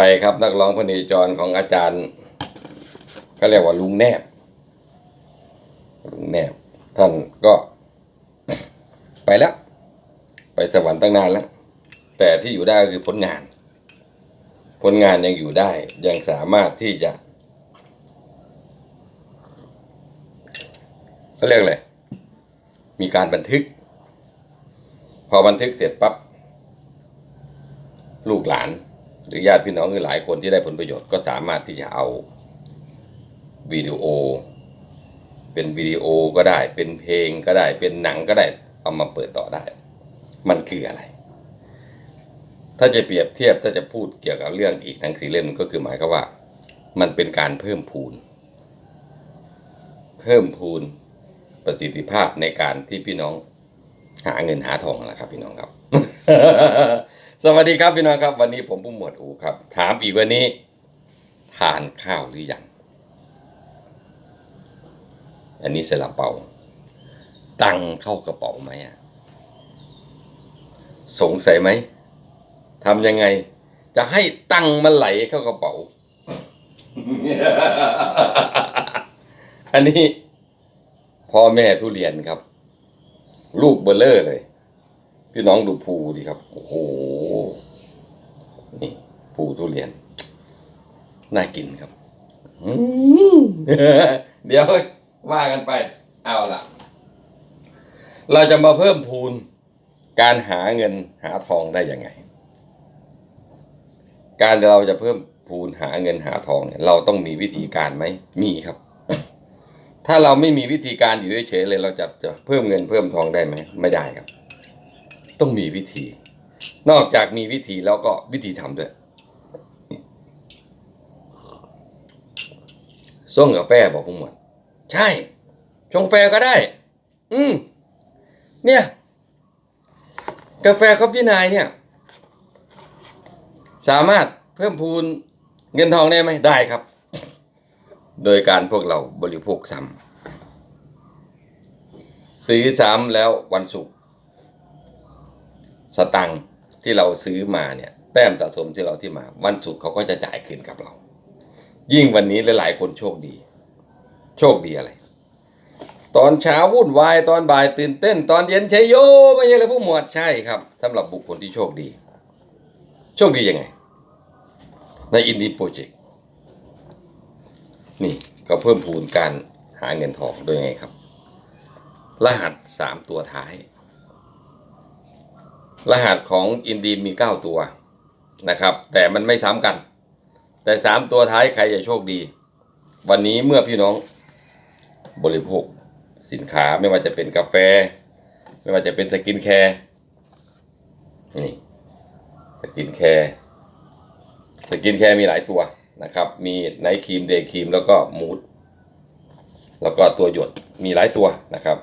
ไปครับนักร้องพเนจรของอาจารย์ ก็เรียกว่าลุงแนบ ลุงแนบ ท่านก็ไปแล้ว ไปสวรรค์ตั้งนานแล้ว แต่ที่อยู่ได้ก็คือผลงาน ผลงานยังอยู่ได้ ยังสามารถที่จะเขาเรียกอะไร มีการบันทึก พอบันทึกเสร็จปั๊บลูกหลาน หรือญาติพี่น้องหรือหลายคนที่ได้ผลประโยชน์ก็สามารถที่จะเอาวิดีโอ เป็นวิดีโอก็ได้ เป็นเพลงก็ได้ เป็นหนังก็ได้เอามาเปิดต่อได้ มันคืออะไร ถ้าจะเปรียบเทียบถ้าจะพูดเกี่ยวกับเรื่องอีกทั้งสี่เล่มก็คือหมายความว่า มันเป็นการเพิ่มพูน เพิ่มพูนประสิทธิภาพในการที่พี่น้องหาเงินหาทองนั่นแหละครับพี่น้องครับ สวัสดีครับพี่น้องครับ วันนี้ผมผู้หมวดอูครับ ถามอีกวันนี้ ทานข้าวหรือยังอันนี้สลับเป่า ตังเข้ากระเป๋าไหมอะสงสัยไหมทำยังไง จะให้ตังมันไหลเข้ากระเป๋า อันนี้พ่อแม่ทุเรียนครับ ลูกเบลเลอร์เลย พี่น้องดูภูดิครับ โอ้โห นี่ภูทุเรียน น่ากินครับอืมเดี๋ยวว่ากันไป เอาล่ะ เราจะมาเพิ่มพูน การหาเงินหาทองได้ยังไง การเราจะเพิ่มพูนหาเงินหาทองเนี่ยเราต้องมีวิธีการไหม มีครับ ถ้าเราไม่มีวิธีการอยู่เฉยๆเลย เราจะจะเพิ่มเงินเพิ่มทองได้ไหม ไม่ได้ครับ ต้องมีวิธี นอกจากมีวิธีแล้วก็วิธีทำด้วยส่งกาแฟบอกผมหมดใช่ ชงแฟก็ได้ อืม เนี่ย กาแฟคอฟฟี่นายเนี่ย สามารถเพิ่มพูนเงินทองได้ไหมได้ครับ โดยการพวกเราบริโภคซ้ำซื้อซ้ำแล้ววันศุกร์ สตังค์ที่เราซื้อมาเนี่ยแต้มสะสมที่เราที่มา วันศุกร์เขาก็จะจ่ายคืนกับเรา ยิ่งวันนี้หลายๆคนโชคดี โชคดีอะไร ตอนเช้าวุ่นวายตอนบ่ายตื่นเต้น ตอนเย็นชัยโยไม่ใช่เลยผู้หมวดใช่ครับสำหรับบุคคลที่โชคดี โชคดียังไง ในอินดี้โปรเจกต์นี่ก็เพิ่มพูนการหาเงินทองโดยไงครับ รหัสสามตัวท้าย รหัสของอินดีมีเก้าตัวนะครับ แต่มันไม่ซ้ำกัน แต่สามตัวท้ายใครจะโชคดี วันนี้เมื่อพี่น้องบริโภคสินค้าไม่ว่าจะเป็นกาแฟ ไม่ว่าจะเป็นสกินแคร์นี่สกินแคร์สกินแคร์มีหลายตัวนะครับ มีไนท์ครีมเดย์ครีมแล้วก็มูดแล้วก็ตัวหยดมีหลายตัวนะครับ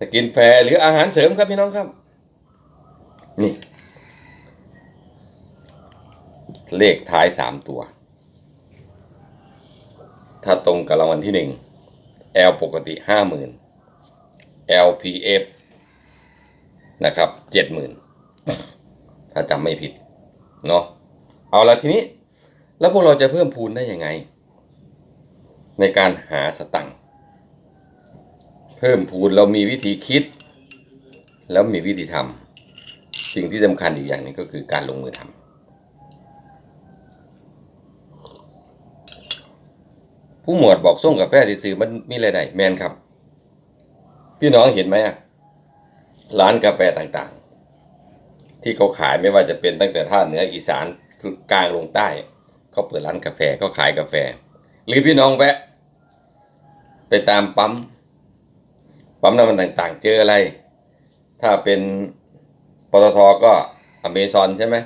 สกินแฟร์หรืออาหารเสริมครับพี่น้องครับ นี่ เลขท้ายสามตัว ถ้าตรงกับรางวัลที่หนึ่ง L ปกติห้าหมื่น LPF นะครับเจ็ดหมื่นถ้าจำไม่ผิด เนาะเอาละทีนี้ แล้วพวกเราจะเพิ่มพูนได้ยังไง ในการหาสตังค์เพิ่มพูนเรามีวิธีคิด แล้วมีวิธีทำ สิ่งที่สำคัญอีกอย่างหนึงก็คือการลงมือทำผู้หมวดบอกส่งกาแฟซื้อมันมีอะไรได้แมนครับ พี่น้องเห็นไหมร้านกาแฟต่างๆ ที่เขาขายไม่ว่าจะเป็นตั้งแต่ท่าเหนืออีสานกลางลงใต้เขาเปิดร้านกาแฟเขาขายกาแฟ หรือพี่น้องแวะ ไปตามปั๊มปั๊มน้ำมันต่างๆ เจออะไร ถ้าเป็น ปตทก็อเมซอนใช่ไหม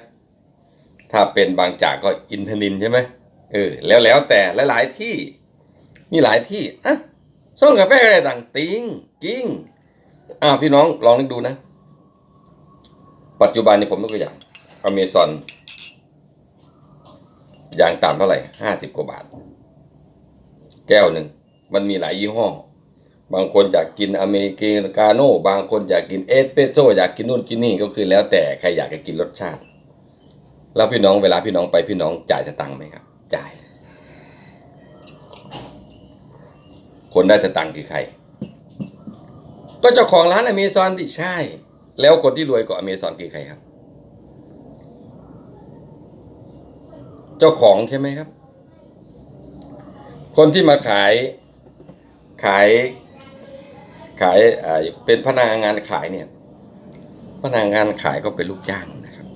ถ้าเป็นบางจากก็อินทนินใช่ไหมเออแล้วแล้วแต่หลายๆที่มีหลายที่อะส่งกาแฟอะไรต่างติงกิ้งอ้าวพี่น้องลองนึกดูนะ ปัจจุบันนี้ผมยกตัวอย่างอเมซอนอย่างต่ำเท่าไหร่ห้าสิบกว่าบาท แก้วหนึ่ง มันมีหลายยี่ห้อ บางคนอยากกินอเมริกาโน่ บางคนอยากกินเอสเปรสโซ่อยากกินนู่นกินนี่ก็คือแล้วแต่ใครอยากจะกินรสชาติ แล้วพี่น้องเวลาพี่น้องไปพี่น้องจ่ายสตังค์ไหมครับ จ่าย คนได้สตังค์คือใคร ก็เจ้าของร้านอเมซอนดิใช่ แล้วคนที่รวยกว่าอเมซอนคือใครครับ เจ้าของใช่ไหมครับ คนที่มาขายขาย ขายเป็นพนักงานขายเนี่ยพนักงานขายก็เป็นลูกจ้างนะครับ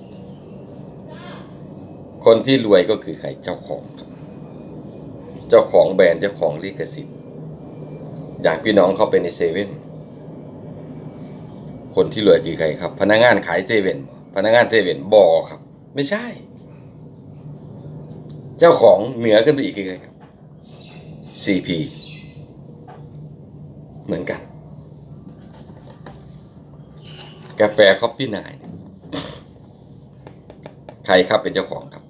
คนที่รวยก็คือใครเจ้าของครับเจ้าของแบรนด์เจ้าของลิขสิทธิ์อย่างพี่น้องเขาเป็นในเซเว่นคนที่รวยคือใครครับ พนักงานขายเซเว่นพนักงานเซเว่นบอครับ ไม่ใช่ เจ้าของเหนือขึ้นไปอีกคือใครครับ CP เหมือนกัน กาแฟคอฟฟี่นายใครครับเป็นเจ้าของครับ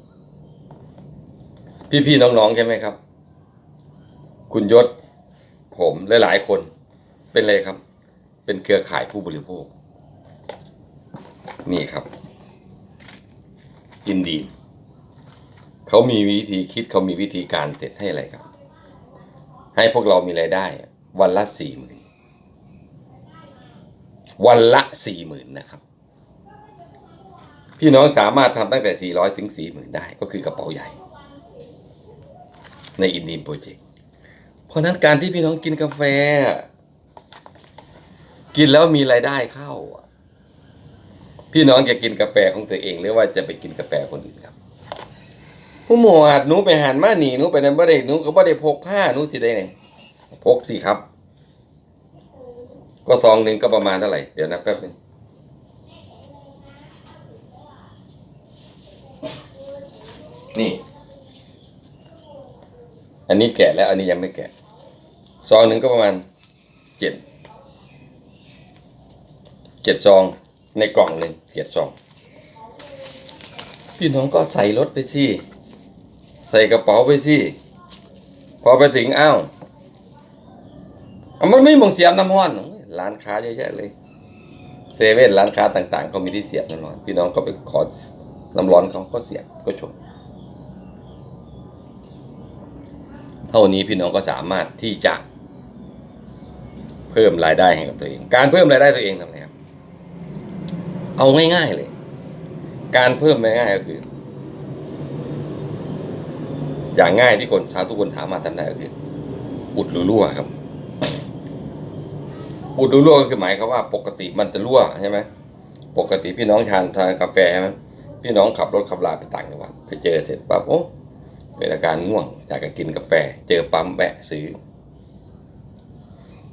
พี่ๆน้องๆใช่ไหมครับ คุณยศ ผมและหลายคนเป็นเลยครับ เป็นเครือข่ายผู้บริโภค นี่ครับอินดีเขามีวิธีคิดเขามีวิธีการเสร็จให้อะไรครับ ให้พวกเรามีรายได้ วันละสี่หมื่น วันละสี่หมื่นนะครับ พี่น้องสามารถทำตั้งแต่สี่ร้อยถึงสี่หมื่นได้ก็คือกระเป๋าใหญ่ ในอินดีมโปรเจกต์เพราะนั้นการที่พี่น้องกินกาแฟ กินแล้วมีรายได้เข้า พี่น้องจะกินกาแฟของตัวเอง หรือว่าจะไปกินกาแฟคนอื่นครับผู้หมวดหนูไปหันมาหนีหนูไปนั้นบ่ได้หนูก็บ่ได้พกผ้าหนูสิได้ไงพกสิครับ ก็ซองหนึ่งก็ประมาณเท่าไหร่ เดี๋ยวนะแป๊บหนึงนี่ อันนี้แกะแล้ว อันนี้ยังไม่แกะ ซองหนึ่งก็ประมาณเจ็ดเจ็ดซองในกล่องหนึ่งเจ็ดซองพี่น้องก็ใส่รถไปสิใส่กระเป๋าไปสิพอไปถึงอ้าวมันไม่มองเสียบน้ำห้อน ร้านค้าเยอะแยะเลยเซเว่นร้านค้าต่างๆเขามีที่เสียบน้ำร้อน พี่น้องก็ไปขอน้ำร้อนเขาก็เสียบก็ชมเท่านี้พี่น้องก็สามารถที่จะ เพิ่มรายได้ให้กับตัวเอง การเพิ่มรายได้ตัวเองทำไงครับ เอาง่ายๆเลย การเพิ่มง่ายๆก็คือ อย่างง่ายที่คนชาวทุกคนสามมารถทำได้ก็คืออุดรูรั่วครับ อุดรูรั่วก็คือหมายความว่าปกติมันจะรั่วใช่ไหมปกติพี่น้องทานทานกาแฟใช่ไหมพี่น้องขับรถขับลาไปต่างจังหวัดไปเจอเสร็จปั๊บโอ้เกิดอาการง่วงจากการกินกาแฟ เจอปั๊มแวะซื้อ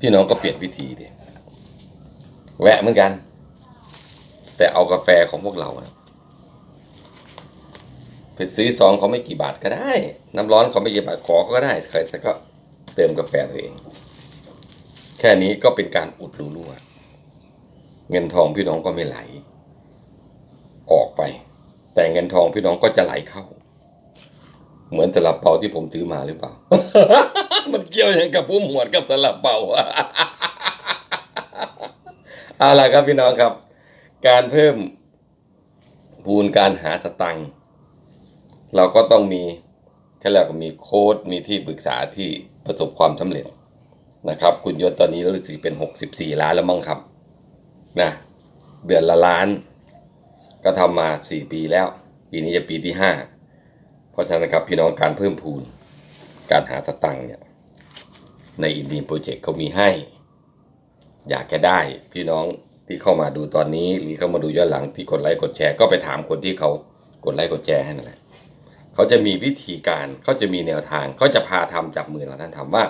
พี่น้องก็เปลี่ยนวิธีดิแวะเหมือนกัน แต่เอากาแฟของพวกเราอะไปซื้อซองเขาไม่กี่บาทก็ได้ น้ำร้อนเขาไม่กี่บาทขอเขาก็ได้เคยแต่ก็เติมกาแฟตัวเอง ค่นี้ก็เป็นการอุดรูรั่ว เงินทองพี่น้องก็ไม่ไหล ออกไป แต่เงินทองพี่น้องก็จะไหลเข้า เหมือนตลับเปาที่ผมถือมาหรือเปล่า มันเกี่ยวอย่างกับผู้หมวดกับตลับเปาเอาล่ะครับพี่น้องครับ การเพิ่มพูนการหาสตังค์เราก็ต้องมีแค่แล้วก็มีโค้ดมีที่ปรึกษาที่ประสบความสำเร็จ นะครับ คุณยศตอนนี้รู้สึกเป็น 64 ล้านแล้วมั้งครับนะเดือนละล้าน ก็ทำมา 4 ปีแล้ว ปีนี้จะปีที่ 5 เพราะฉะนั้นครับพี่น้องการเพิ่มพูน การหาสตังค์เนี่ยในอินดีโปรเจกต์เขามีให้ อยากจะได้พี่น้องที่เข้ามาดูตอนนี้หรือเข้ามาดูย้อนหลังที่กดไลค์กดแชร์ก็ไปถามคนที่เขากดไลค์กดแชร์ให้นั่นแหละเขาจะมีวิธีการเขาจะมีแนวทางเขาจะพาทำจับมือเราท่านทำว่า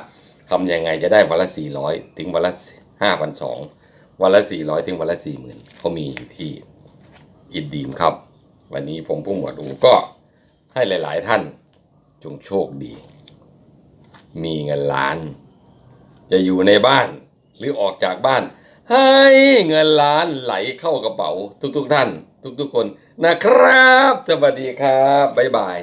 ทำยังไงจะได้วันละสี่ร้อยถึงวันละห้าพันสองวันละสี่ร้อยถึงวันละสี่หมื่นเขามีอยู่ที่อินดีมครับ วันนี้ผมผู้หมวดอูก็ให้หลาย ๆ ท่านจงโชคดี มีเงินล้าน จะอยู่ในบ้านหรือออกจากบ้าน ให้เงินล้านไหลเข้ากระเป๋าทุกๆทท่าน ทุกๆคนนะครับ สวัสดีครับ บ๊ายบาย